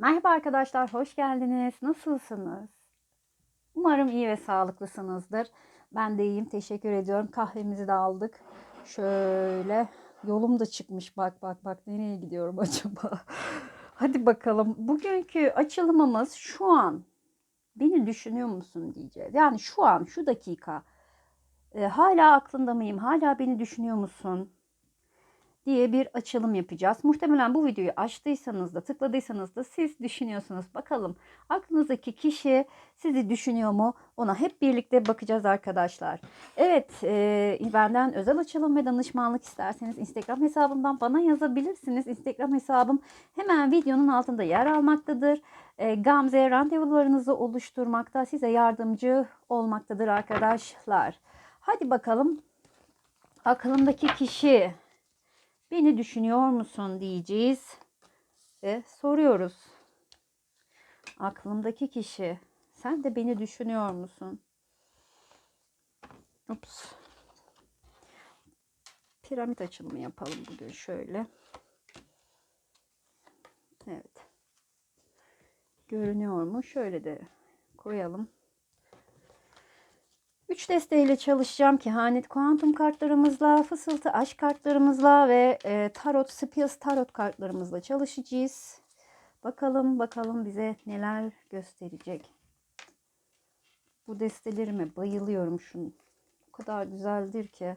Merhaba arkadaşlar, hoş geldiniz. Nasılsınız? Umarım iyi ve sağlıklısınızdır. Ben de iyiyim, teşekkür ediyorum. Kahvemizi de aldık. Şöyle yolum da çıkmış. Bak bak bak nereye gidiyorum acaba? Hadi bakalım. Bugünkü açılımımız şu an. Beni düşünüyor musun diyeceğiz. Yani şu an, şu dakika. E, hala aklında mıyım? Hala beni düşünüyor musun? Diye bir açılım yapacağız. Muhtemelen bu videoyu açtıysanız da tıkladıysanız da siz düşünüyorsunuz. Bakalım aklınızdaki kişi sizi düşünüyor mu? Ona hep birlikte bakacağız arkadaşlar. Evet e, benden özel açılım ve danışmanlık isterseniz Instagram hesabımdan bana yazabilirsiniz. Instagram hesabım hemen videonun altında yer almaktadır. E, Gamze randevularınızı oluşturmakta size yardımcı olmaktadır arkadaşlar. Hadi bakalım aklımdaki kişi Beni düşünüyor musun diyeceğiz. Ve soruyoruz. Aklımdaki kişi. Sen de beni düşünüyor musun? Ups. Piramit açılımı yapalım bugün şöyle. Evet. Görünüyor mu? Şöyle de koyalım. 3 desteğiyle çalışacağım. Kehanet kuantum kartlarımızla, fısıltı aşk kartlarımızla ve e, tarot, Spias tarot kartlarımızla çalışacağız. Bakalım bakalım bize neler gösterecek. Bu destelerime bayılıyorum şunu. O kadar güzeldir ki.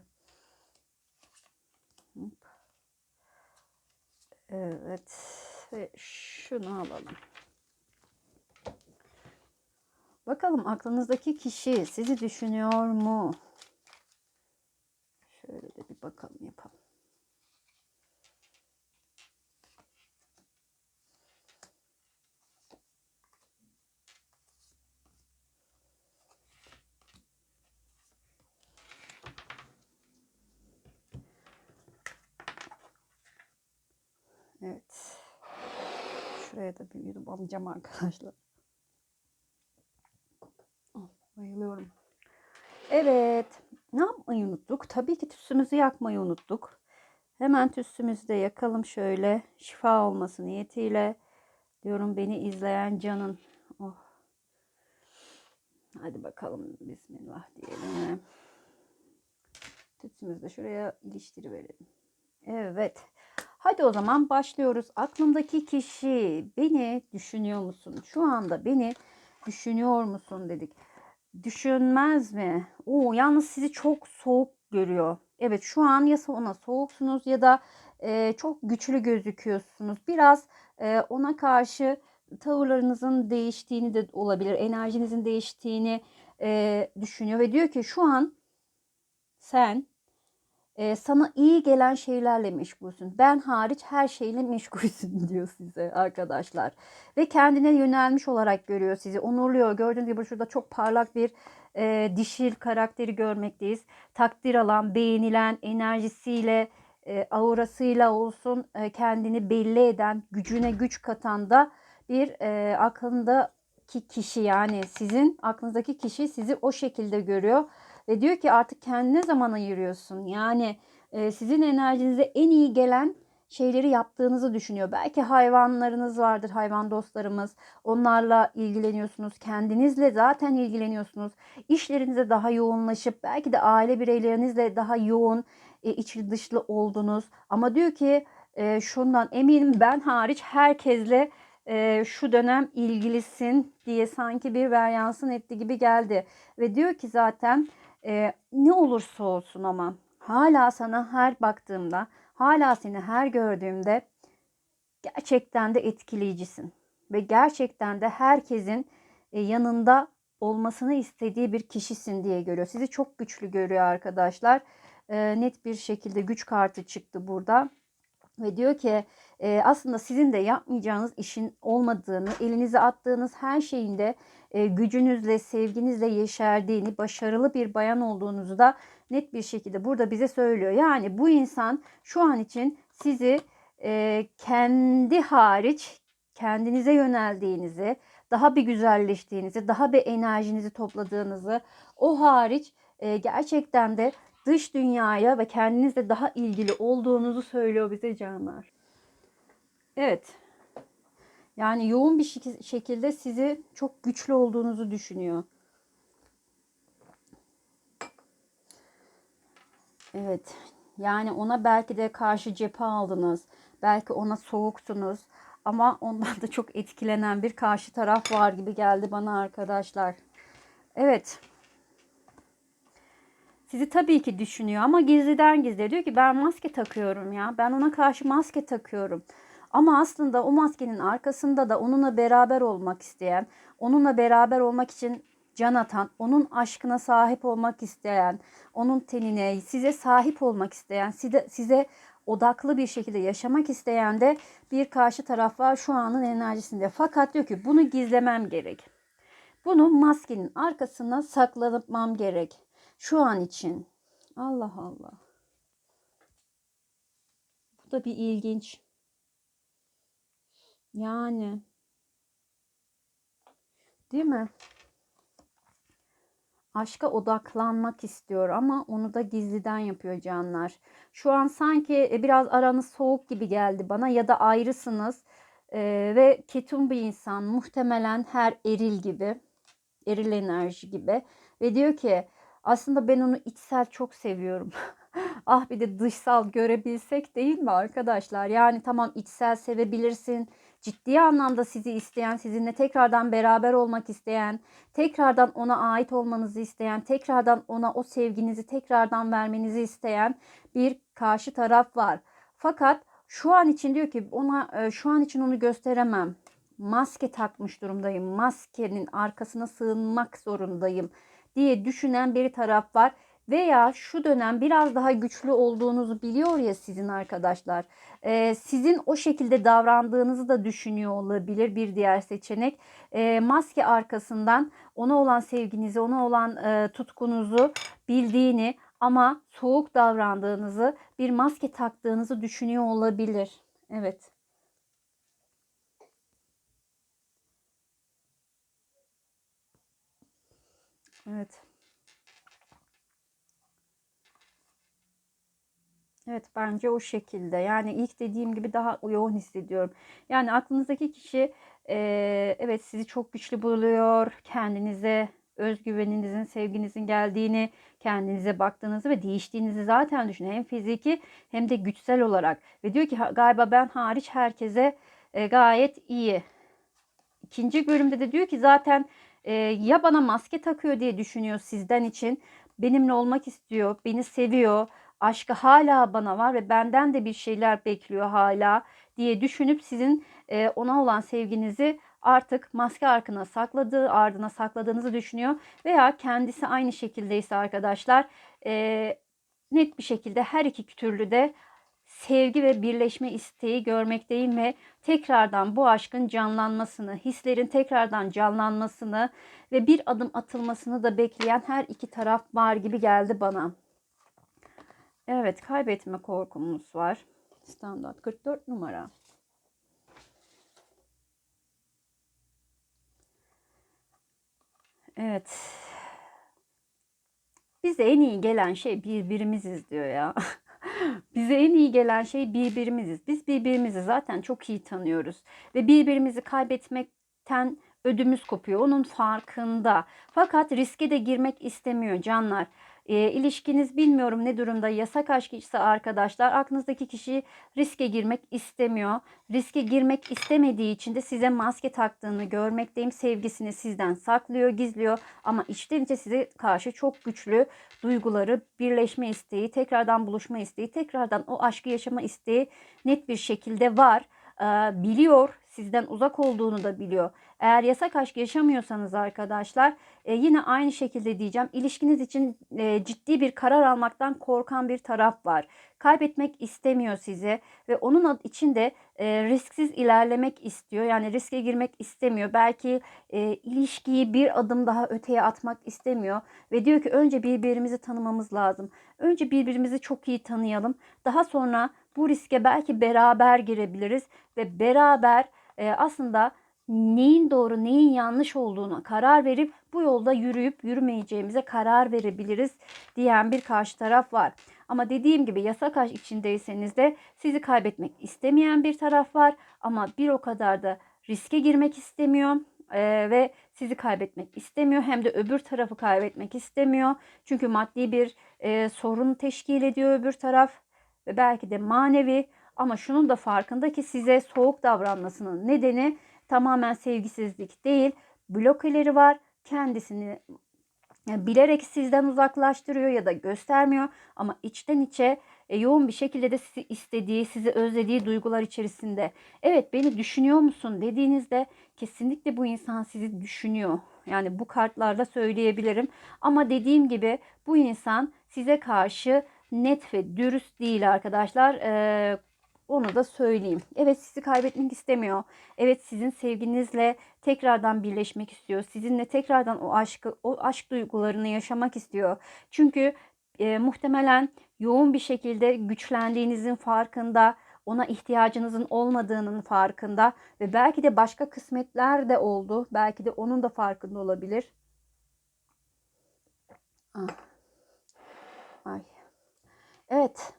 Evet. Ve şunu alalım. Bakalım aklınızdaki kişi sizi düşünüyor mu? Şöyle de bir bakalım yapalım. Evet. Şuraya da bir yudum alacağım arkadaşlar. Bayılıyorum. Evet. Ne yapmayı unuttuk? Tabii ki tütsümüzü yakmayı unuttuk. Hemen tütsümüzü de yakalım şöyle. Şifa olması niyetiyle. Diyorum beni izleyen canın. Oh. Hadi bakalım. Bismillah diyelim. Tütsümüzü de şuraya iliştiriverelim. Evet. Hadi o zaman başlıyoruz. Aklımdaki kişi beni düşünüyor musun? Şu anda beni düşünüyor musun dedik düşünmez mi? Oo, yalnız sizi çok soğuk görüyor. Evet şu an ya ona soğuksunuz ya da e, çok güçlü gözüküyorsunuz. Biraz e, ona karşı tavırlarınızın değiştiğini de olabilir. Enerjinizin değiştiğini e, düşünüyor ve diyor ki şu an sen e, sana iyi gelen şeylerle meşgulsün. Ben hariç her şeyle meşgulsün diyor size arkadaşlar. Ve kendine yönelmiş olarak görüyor sizi. Onurluyor. Gördüğünüz gibi şurada çok parlak bir e, dişil karakteri görmekteyiz. Takdir alan, beğenilen, enerjisiyle, e, aurasıyla olsun e, kendini belli eden, gücüne güç katan da bir e, aklındaki kişi yani sizin aklınızdaki kişi sizi o şekilde görüyor ve diyor ki artık kendine zaman ayırıyorsun. Yani e, sizin enerjinize en iyi gelen şeyleri yaptığınızı düşünüyor. Belki hayvanlarınız vardır, hayvan dostlarımız. Onlarla ilgileniyorsunuz. Kendinizle zaten ilgileniyorsunuz. İşlerinize daha yoğunlaşıp belki de aile bireylerinizle daha yoğun e, içli dışlı oldunuz. Ama diyor ki e, şundan eminim ben hariç herkesle e, şu dönem ilgilisin diye sanki bir veryansın etti gibi geldi. Ve diyor ki zaten e, ne olursa olsun ama hala sana her baktığımda, hala seni her gördüğümde gerçekten de etkileyicisin. Ve gerçekten de herkesin e, yanında olmasını istediği bir kişisin diye görüyor. Sizi çok güçlü görüyor arkadaşlar. E, net bir şekilde güç kartı çıktı burada. Ve diyor ki e, aslında sizin de yapmayacağınız işin olmadığını, elinize attığınız her şeyin de gücünüzle, sevginizle yeşerdiğini, başarılı bir bayan olduğunuzu da net bir şekilde burada bize söylüyor. Yani bu insan şu an için sizi e, kendi hariç kendinize yöneldiğinizi, daha bir güzelleştiğinizi, daha bir enerjinizi topladığınızı, o hariç e, gerçekten de dış dünyaya ve kendinizle daha ilgili olduğunuzu söylüyor bize canlar. Evet. Yani yoğun bir şeki- şekilde sizi çok güçlü olduğunuzu düşünüyor. Evet. Yani ona belki de karşı cephe aldınız. Belki ona soğuktunuz. Ama ondan da çok etkilenen bir karşı taraf var gibi geldi bana arkadaşlar. Evet. Sizi tabii ki düşünüyor ama gizliden gizliye diyor ki ben maske takıyorum ya. Ben ona karşı maske takıyorum. Ama aslında o maskenin arkasında da onunla beraber olmak isteyen, onunla beraber olmak için can atan, onun aşkına sahip olmak isteyen, onun tenine, size sahip olmak isteyen, size, size odaklı bir şekilde yaşamak isteyen de bir karşı taraf var şu anın enerjisinde. Fakat diyor ki bunu gizlemem gerek. Bunu maskenin arkasına saklamam gerek. Şu an için. Allah Allah. Bu da bir ilginç. Yani. Değil mi? Aşka odaklanmak istiyor ama onu da gizliden yapıyor canlar. Şu an sanki e, biraz aranız soğuk gibi geldi bana ya da ayrısınız Ee, ve ketum bir insan muhtemelen her eril gibi eril enerji gibi ve diyor ki aslında ben onu içsel çok seviyorum. ah bir de dışsal görebilsek değil mi arkadaşlar? Yani tamam içsel sevebilirsin. Ciddi anlamda sizi isteyen, sizinle tekrardan beraber olmak isteyen, tekrardan ona ait olmanızı isteyen, tekrardan ona o sevginizi tekrardan vermenizi isteyen bir karşı taraf var. Fakat şu an için diyor ki ona e, şu an için onu gösteremem. Maske takmış durumdayım. Maskenin arkasına sığınmak zorundayım diye düşünen bir taraf var. Veya şu dönem biraz daha güçlü olduğunuzu biliyor ya sizin arkadaşlar. Ee, sizin o şekilde davrandığınızı da düşünüyor olabilir bir diğer seçenek. Ee, maske arkasından ona olan sevginizi, ona olan e, tutkunuzu bildiğini ama soğuk davrandığınızı, bir maske taktığınızı düşünüyor olabilir. Evet. Evet. Evet bence o şekilde. Yani ilk dediğim gibi daha yoğun hissediyorum. Yani aklınızdaki kişi e, evet sizi çok güçlü buluyor. Kendinize özgüveninizin, sevginizin geldiğini, kendinize baktığınızı ve değiştiğinizi zaten düşünün. Hem fiziki hem de güçsel olarak. Ve diyor ki galiba ben hariç herkese e, gayet iyi. İkinci bölümde de diyor ki zaten e, ya bana maske takıyor diye düşünüyor sizden için. Benimle olmak istiyor, beni seviyor aşkı hala bana var ve benden de bir şeyler bekliyor hala diye düşünüp sizin e, ona olan sevginizi artık maske arkına sakladığı, ardına sakladığınızı düşünüyor. Veya kendisi aynı şekildeyse arkadaşlar e, net bir şekilde her iki türlü de sevgi ve birleşme isteği görmekteyim ve tekrardan bu aşkın canlanmasını, hislerin tekrardan canlanmasını ve bir adım atılmasını da bekleyen her iki taraf var gibi geldi bana. Evet, kaybetme korkumuz var. Standart 44 numara. Evet. Bize en iyi gelen şey birbirimiziz diyor ya. Bize en iyi gelen şey birbirimiziz. Biz birbirimizi zaten çok iyi tanıyoruz ve birbirimizi kaybetmekten ödümüz kopuyor. Onun farkında. Fakat riske de girmek istemiyor canlar. E, ilişkiniz bilmiyorum ne durumda yasak aşk ise arkadaşlar aklınızdaki kişi riske girmek istemiyor. Riske girmek istemediği için de size maske taktığını görmekteyim. Sevgisini sizden saklıyor, gizliyor ama içten içe size karşı çok güçlü duyguları, birleşme isteği, tekrardan buluşma isteği, tekrardan o aşkı yaşama isteği net bir şekilde var. E, biliyor, sizden uzak olduğunu da biliyor. Eğer yasak aşk yaşamıyorsanız arkadaşlar e, yine aynı şekilde diyeceğim. İlişkiniz için e, ciddi bir karar almaktan korkan bir taraf var. Kaybetmek istemiyor sizi ve onun için de e, risksiz ilerlemek istiyor. Yani riske girmek istemiyor. Belki e, ilişkiyi bir adım daha öteye atmak istemiyor ve diyor ki önce birbirimizi tanımamız lazım. Önce birbirimizi çok iyi tanıyalım. Daha sonra bu riske belki beraber girebiliriz ve beraber e, aslında neyin doğru neyin yanlış olduğunu karar verip bu yolda yürüyüp yürümeyeceğimize karar verebiliriz diyen bir karşı taraf var. Ama dediğim gibi yasak içindeyseniz de sizi kaybetmek istemeyen bir taraf var ama bir o kadar da riske girmek istemiyor e, ve sizi kaybetmek istemiyor. Hem de öbür tarafı kaybetmek istemiyor. Çünkü maddi bir e, sorun teşkil ediyor öbür taraf ve belki de manevi ama şunun da farkında ki size soğuk davranmasının nedeni tamamen sevgisizlik değil. Blokeleri var. Kendisini yani bilerek sizden uzaklaştırıyor ya da göstermiyor ama içten içe e, yoğun bir şekilde de sizi istediği, sizi özlediği duygular içerisinde. Evet beni düşünüyor musun dediğinizde kesinlikle bu insan sizi düşünüyor. Yani bu kartlarda söyleyebilirim. Ama dediğim gibi bu insan size karşı net ve dürüst değil arkadaşlar. Ee, onu da söyleyeyim. Evet sizi kaybetmek istemiyor. Evet sizin sevginizle tekrardan birleşmek istiyor. Sizinle tekrardan o aşkı, o aşk duygularını yaşamak istiyor. Çünkü e, muhtemelen yoğun bir şekilde güçlendiğinizin farkında, ona ihtiyacınızın olmadığının farkında ve belki de başka kısmetler de oldu. Belki de onun da farkında olabilir. Ah. Ay. Evet.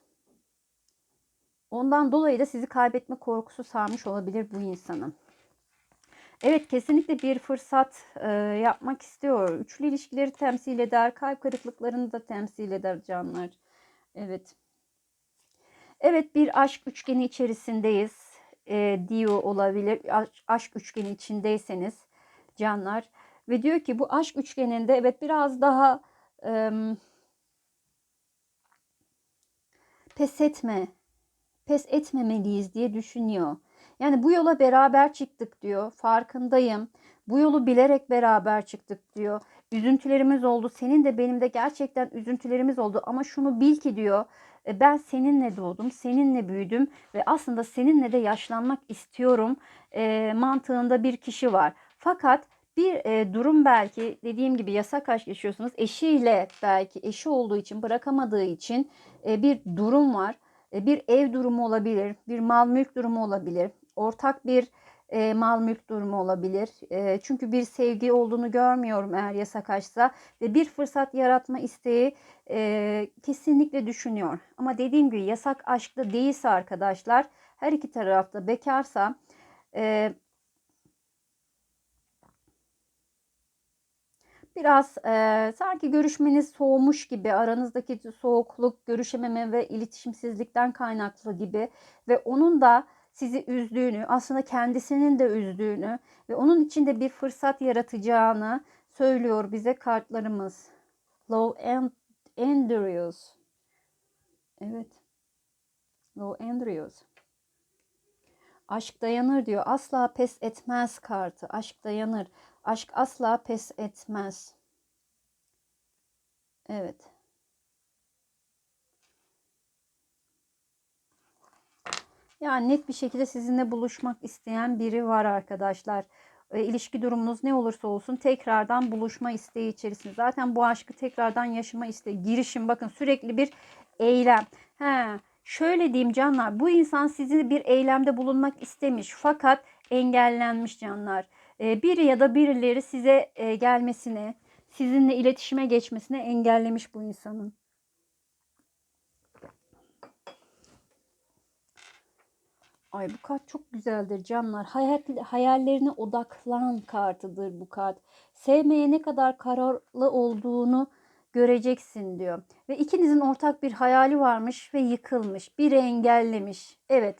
Ondan dolayı da sizi kaybetme korkusu sarmış olabilir bu insanın. Evet kesinlikle bir fırsat e, yapmak istiyor. Üçlü ilişkileri temsil eder. Kalp kırıklıklarını da temsil eder canlar. Evet. Evet bir aşk üçgeni içerisindeyiz. E, diyor olabilir. Aşk, aşk üçgeni içindeyseniz canlar. Ve diyor ki bu aşk üçgeninde evet biraz daha e, pes etme pes etmemeliyiz diye düşünüyor. Yani bu yola beraber çıktık diyor. Farkındayım. Bu yolu bilerek beraber çıktık diyor. Üzüntülerimiz oldu. Senin de benim de gerçekten üzüntülerimiz oldu. Ama şunu bil ki diyor. "e, Ben seninle doğdum, seninle büyüdüm ve aslında seninle de yaşlanmak istiyorum e, mantığında bir kişi var. Fakat bir e, durum belki dediğim gibi yasak aşk yaşıyorsunuz. Eşiyle belki eşi olduğu için bırakamadığı için e, bir durum var. E, bir ev durumu olabilir, bir mal mülk durumu olabilir, ortak bir e, mal mülk durumu olabilir. E, çünkü bir sevgi olduğunu görmüyorum eğer yasak açsa ve bir fırsat yaratma isteği e, kesinlikle düşünüyor. Ama dediğim gibi yasak aşkta değilse arkadaşlar her iki tarafta bekarsa e, Biraz e, sanki görüşmeniz soğumuş gibi, aranızdaki soğukluk, görüşememe ve iletişimsizlikten kaynaklı gibi ve onun da sizi üzdüğünü, aslında kendisinin de üzdüğünü ve onun için de bir fırsat yaratacağını söylüyor bize kartlarımız. Low and Andrews. Evet. Low Andrews. Aşk dayanır diyor. Asla pes etmez kartı. Aşk dayanır. Aşk asla pes etmez. Evet. Yani net bir şekilde sizinle buluşmak isteyen biri var arkadaşlar. E, ilişki durumunuz ne olursa olsun tekrardan buluşma isteği içerisinde. Zaten bu aşkı tekrardan yaşama isteği. Girişim bakın sürekli bir eylem. He, şöyle diyeyim canlar bu insan sizi bir eylemde bulunmak istemiş fakat engellenmiş canlar. E, biri ya da birileri size e, gelmesini, sizinle iletişime geçmesini engellemiş bu insanın. Ay bu kart çok güzeldir canlar. Hayal, hayallerine odaklan kartıdır bu kart. Sevmeye ne kadar kararlı olduğunu göreceksin diyor. Ve ikinizin ortak bir hayali varmış ve yıkılmış. Biri engellemiş. Evet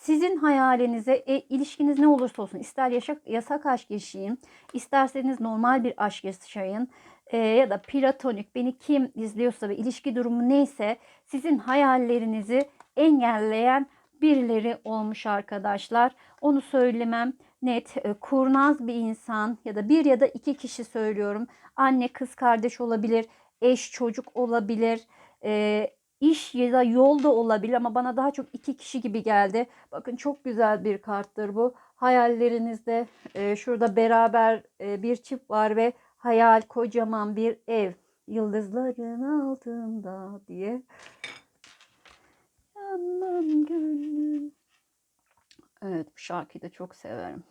sizin hayalinize e, ilişkiniz ne olursa olsun ister yaşak, yasak aşk yaşayın isterseniz normal bir aşk yaşayın e, ya da platonik beni kim izliyorsa ve ilişki durumu neyse sizin hayallerinizi engelleyen birileri olmuş arkadaşlar. Onu söylemem net e, kurnaz bir insan ya da bir ya da iki kişi söylüyorum. Anne kız kardeş olabilir, eş çocuk olabilir. İş ya da yol olabilir ama bana daha çok iki kişi gibi geldi. Bakın çok güzel bir karttır bu. Hayallerinizde e, şurada beraber e, bir çift var ve hayal kocaman bir ev. Yıldızların altında diye. Yanmam gönlüm. Evet bu şarkıyı da çok severim.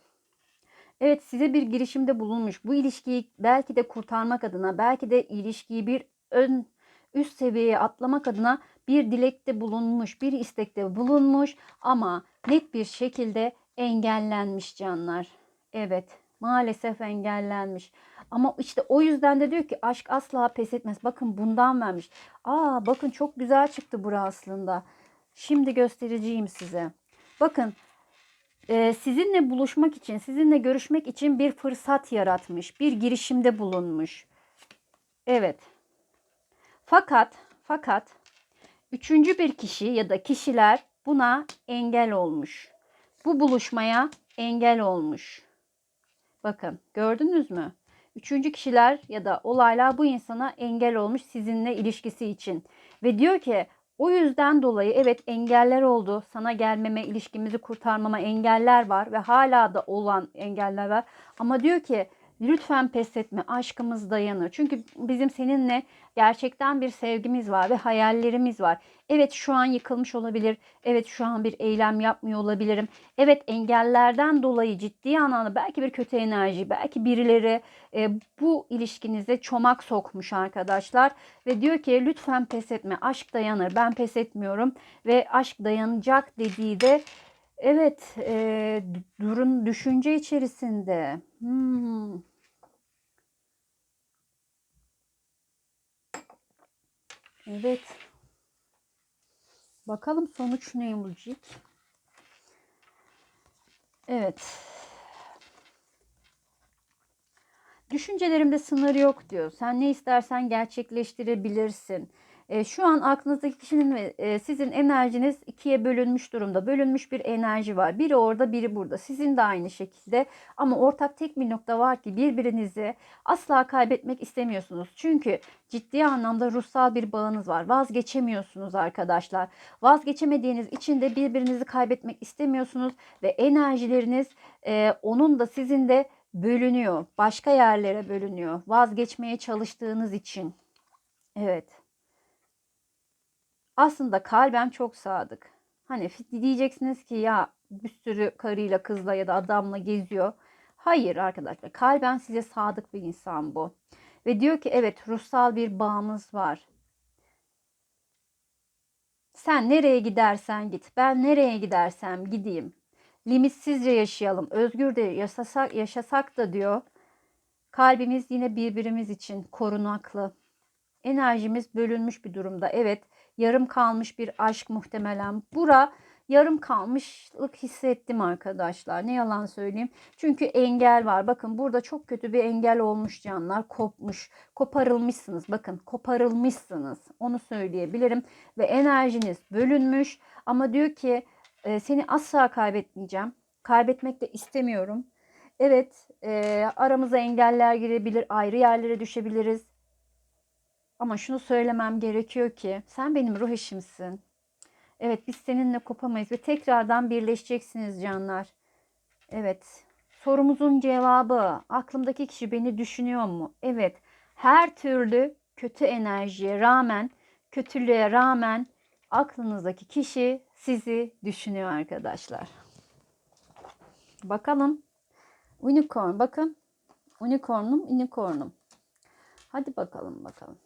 Evet size bir girişimde bulunmuş. Bu ilişkiyi belki de kurtarmak adına, belki de ilişkiyi bir ön üst seviyeye atlamak adına bir dilekte bulunmuş, bir istekte bulunmuş ama net bir şekilde engellenmiş canlar. Evet, maalesef engellenmiş. Ama işte o yüzden de diyor ki aşk asla pes etmez. Bakın bundan vermiş. Aa bakın çok güzel çıktı bura aslında. Şimdi göstereceğim size. Bakın e, sizinle buluşmak için, sizinle görüşmek için bir fırsat yaratmış. Bir girişimde bulunmuş. Evet. Fakat, fakat üçüncü bir kişi ya da kişiler buna engel olmuş. Bu buluşmaya engel olmuş. Bakın gördünüz mü? Üçüncü kişiler ya da olaylar bu insana engel olmuş sizinle ilişkisi için. Ve diyor ki o yüzden dolayı evet engeller oldu. Sana gelmeme, ilişkimizi kurtarmama engeller var ve hala da olan engeller var. Ama diyor ki lütfen pes etme. Aşkımız dayanır. Çünkü bizim seninle gerçekten bir sevgimiz var ve hayallerimiz var. Evet şu an yıkılmış olabilir. Evet şu an bir eylem yapmıyor olabilirim. Evet engellerden dolayı ciddi anlamda belki bir kötü enerji, belki birileri e, bu ilişkinize çomak sokmuş arkadaşlar. Ve diyor ki lütfen pes etme. Aşk dayanır. Ben pes etmiyorum. Ve aşk dayanacak dediği de evet e, durun düşünce içerisinde. Hmm. Evet. Bakalım sonuç ne olacak? Evet. Düşüncelerimde sınır yok diyor. Sen ne istersen gerçekleştirebilirsin. E, şu an aklınızdaki kişinin ve e, sizin enerjiniz ikiye bölünmüş durumda. Bölünmüş bir enerji var. Biri orada, biri burada. Sizin de aynı şekilde. Ama ortak tek bir nokta var ki birbirinizi asla kaybetmek istemiyorsunuz. Çünkü ciddi anlamda ruhsal bir bağınız var. Vazgeçemiyorsunuz arkadaşlar. Vazgeçemediğiniz için de birbirinizi kaybetmek istemiyorsunuz ve enerjileriniz e, onun da sizin de bölünüyor. Başka yerlere bölünüyor. Vazgeçmeye çalıştığınız için. Evet. Aslında kalben çok sadık. Hani diyeceksiniz ki ya bir sürü karıyla kızla ya da adamla geziyor. Hayır arkadaşlar kalben size sadık bir insan bu. Ve diyor ki evet ruhsal bir bağımız var. Sen nereye gidersen git. Ben nereye gidersem gideyim. Limitsizce yaşayalım. Özgürce yaşasak, yaşasak da diyor. Kalbimiz yine birbirimiz için korunaklı. Enerjimiz bölünmüş bir durumda. Evet yarım kalmış bir aşk muhtemelen. Bura yarım kalmışlık hissettim arkadaşlar. Ne yalan söyleyeyim. Çünkü engel var. Bakın burada çok kötü bir engel olmuş canlar. Kopmuş. Koparılmışsınız. Bakın koparılmışsınız. Onu söyleyebilirim. Ve enerjiniz bölünmüş. Ama diyor ki e, seni asla kaybetmeyeceğim. Kaybetmek de istemiyorum. Evet e, aramıza engeller girebilir. Ayrı yerlere düşebiliriz. Ama şunu söylemem gerekiyor ki sen benim ruh eşimsin. Evet biz seninle kopamayız ve tekrardan birleşeceksiniz canlar. Evet sorumuzun cevabı aklımdaki kişi beni düşünüyor mu? Evet her türlü kötü enerjiye rağmen kötülüğe rağmen aklınızdaki kişi sizi düşünüyor arkadaşlar. Bakalım. Unicorn bakın. Unicornum, unicornum. Hadi bakalım bakalım.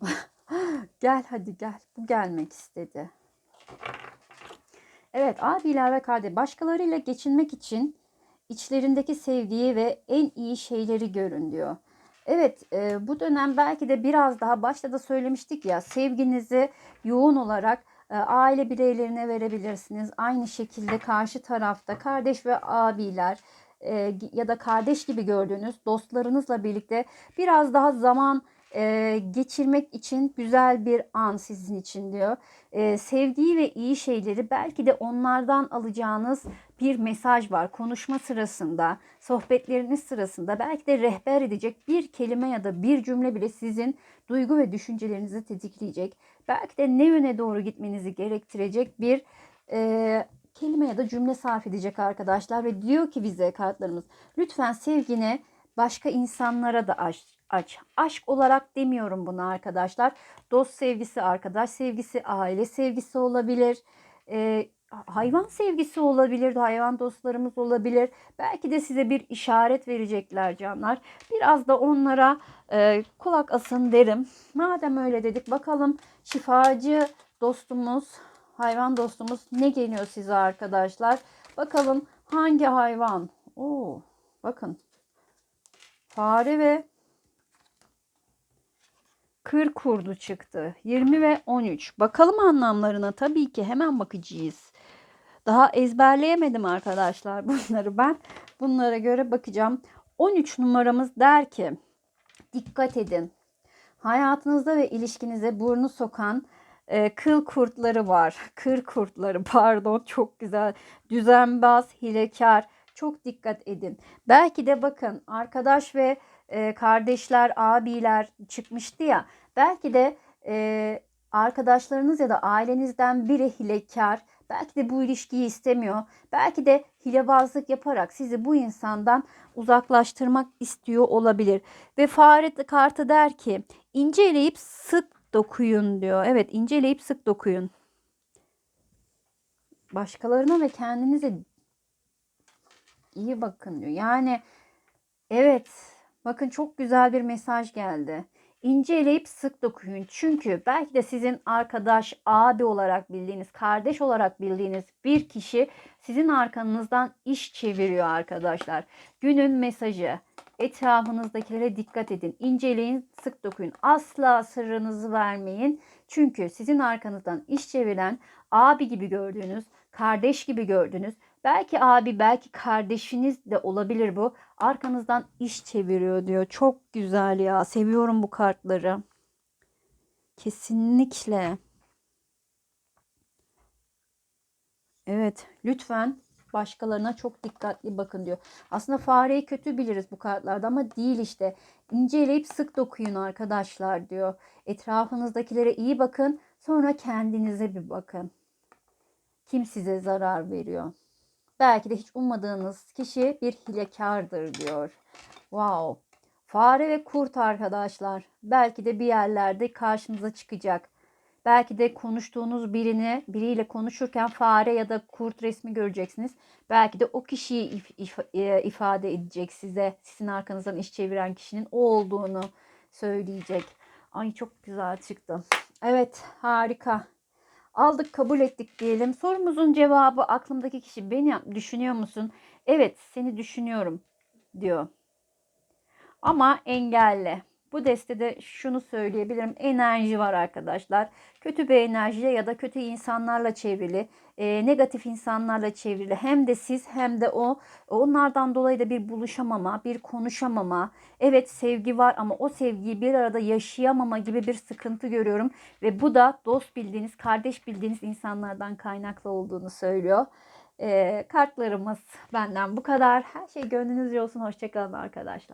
gel hadi gel. Bu gelmek istedi. Evet abiler ve kardeş başkalarıyla geçinmek için içlerindeki sevgiyi ve en iyi şeyleri görün diyor. Evet e, bu dönem belki de biraz daha başta da söylemiştik ya sevginizi yoğun olarak e, aile bireylerine verebilirsiniz. Aynı şekilde karşı tarafta kardeş ve abiler e, ya da kardeş gibi gördüğünüz dostlarınızla birlikte biraz daha zaman e, geçirmek için güzel bir an sizin için diyor. E, sevdiği ve iyi şeyleri belki de onlardan alacağınız bir mesaj var. Konuşma sırasında, sohbetleriniz sırasında belki de rehber edecek bir kelime ya da bir cümle bile sizin duygu ve düşüncelerinizi tetikleyecek. Belki de ne yöne doğru gitmenizi gerektirecek bir e, kelime ya da cümle sarf edecek arkadaşlar. Ve diyor ki bize kartlarımız lütfen sevgini başka insanlara da aç. Aç. Aşk olarak demiyorum bunu arkadaşlar. Dost sevgisi, arkadaş sevgisi, aile sevgisi olabilir. E, hayvan sevgisi olabilir, hayvan dostlarımız olabilir. Belki de size bir işaret verecekler canlar. Biraz da onlara e, kulak asın derim. Madem öyle dedik bakalım şifacı dostumuz, hayvan dostumuz ne geliyor size arkadaşlar? Bakalım hangi hayvan? Oo, bakın. Fare ve kır kurdu çıktı. 20 ve 13. Bakalım anlamlarına tabii ki hemen bakacağız. Daha ezberleyemedim arkadaşlar bunları ben. Bunlara göre bakacağım. 13 numaramız der ki dikkat edin. Hayatınızda ve ilişkinize burnu sokan e, kıl kurtları var. Kır kurtları pardon çok güzel. Düzenbaz, hilekar. Çok dikkat edin. Belki de bakın arkadaş ve e, kardeşler, abiler çıkmıştı ya. Belki de e, arkadaşlarınız ya da ailenizden biri hilekar. Belki de bu ilişkiyi istemiyor. Belki de hilebazlık yaparak sizi bu insandan uzaklaştırmak istiyor olabilir. Ve fare kartı der ki inceleyip sık dokuyun diyor. Evet inceleyip sık dokuyun. Başkalarına ve kendinize iyi bakın diyor. Yani evet bakın çok güzel bir mesaj geldi. İnceleyip sık dokuyun. Çünkü belki de sizin arkadaş, abi olarak bildiğiniz, kardeş olarak bildiğiniz bir kişi sizin arkanızdan iş çeviriyor arkadaşlar. Günün mesajı. Etrafınızdakilere dikkat edin. İnceleyin, sık dokuyun. Asla sırrınızı vermeyin. Çünkü sizin arkanızdan iş çeviren abi gibi gördüğünüz, kardeş gibi gördüğünüz, belki abi, belki kardeşiniz de olabilir bu. Arkanızdan iş çeviriyor diyor. Çok güzel ya. Seviyorum bu kartları. Kesinlikle. Evet, lütfen başkalarına çok dikkatli bakın diyor. Aslında fareyi kötü biliriz bu kartlarda ama değil işte. İnceleyip sık dokuyun arkadaşlar diyor. Etrafınızdakilere iyi bakın, sonra kendinize bir bakın. Kim size zarar veriyor? Belki de hiç ummadığınız kişi bir hilekardır diyor. Wow. Fare ve kurt arkadaşlar. Belki de bir yerlerde karşınıza çıkacak. Belki de konuştuğunuz birini, biriyle konuşurken fare ya da kurt resmi göreceksiniz. Belki de o kişiyi if, if, e, ifade edecek size. Sizin arkanızdan iş çeviren kişinin o olduğunu söyleyecek. Ay çok güzel çıktı. Evet harika. Aldık kabul ettik diyelim. Sorumuzun cevabı aklımdaki kişi beni düşünüyor musun? Evet seni düşünüyorum diyor. Ama engelle. Bu destede şunu söyleyebilirim. Enerji var arkadaşlar. Kötü bir enerjiyle ya da kötü insanlarla çevrili, e, negatif insanlarla çevrili. Hem de siz hem de o. Onlardan dolayı da bir buluşamama, bir konuşamama. Evet sevgi var ama o sevgiyi bir arada yaşayamama gibi bir sıkıntı görüyorum. Ve bu da dost bildiğiniz, kardeş bildiğiniz insanlardan kaynaklı olduğunu söylüyor. E, kartlarımız benden bu kadar. Her şey gönlünüzce olsun. Hoşçakalın arkadaşlar.